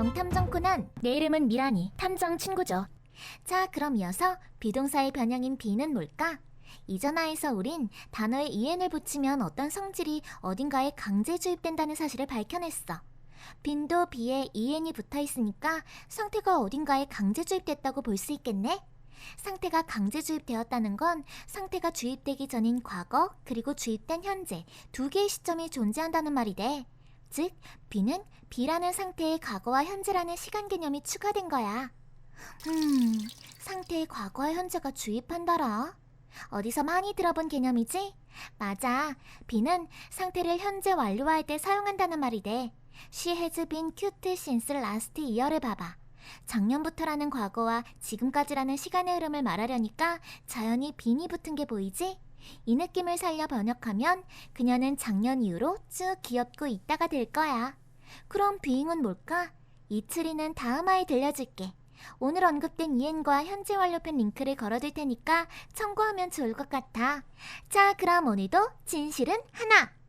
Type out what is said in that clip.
명탐정 코난. 내 이름은 미라니. 탐정 친구죠. 자, 그럼 이어서 비동사의 변형인 be는 뭘까? 이전화에서 우린 단어에 en을 붙이면 어떤 성질이 어딘가에 강제 주입된다는 사실을 밝혀냈어. 빈도 be에 en이 붙어 있으니까 상태가 어딘가에 강제 주입됐다고 볼 수 있겠네? 상태가 강제 주입되었다는 건 상태가 주입되기 전인 과거 그리고 주입된 현재 두 개의 시점이 존재한다는 말이 돼. 즉, B는 B라는 상태의 과거와 현재라는 시간 개념이 추가된 거야. 음, 상태의 과거와 현재가 주입한다라. 어디서 많이 들어본 개념이지? 맞아. B는 상태를 현재 완료할 때 사용한다는 말이 돼. She has been cute since last year를 봐봐. 작년부터라는 과거와 지금까지라는 시간의 흐름을 말하려니까 자연히 빈이 붙은 게 보이지? 이 느낌을 살려 번역하면 그녀는 작년 이후로 쭉 귀엽고 있다가 될 거야. 그럼 비잉은 뭘까? 이 추리는 다음 화에 들려줄게. 오늘 언급된 이엔과 현재 완료편 링크를 걸어둘 테니까 참고하면 좋을 것 같아. 자, 그럼 오늘도 진실은 하나.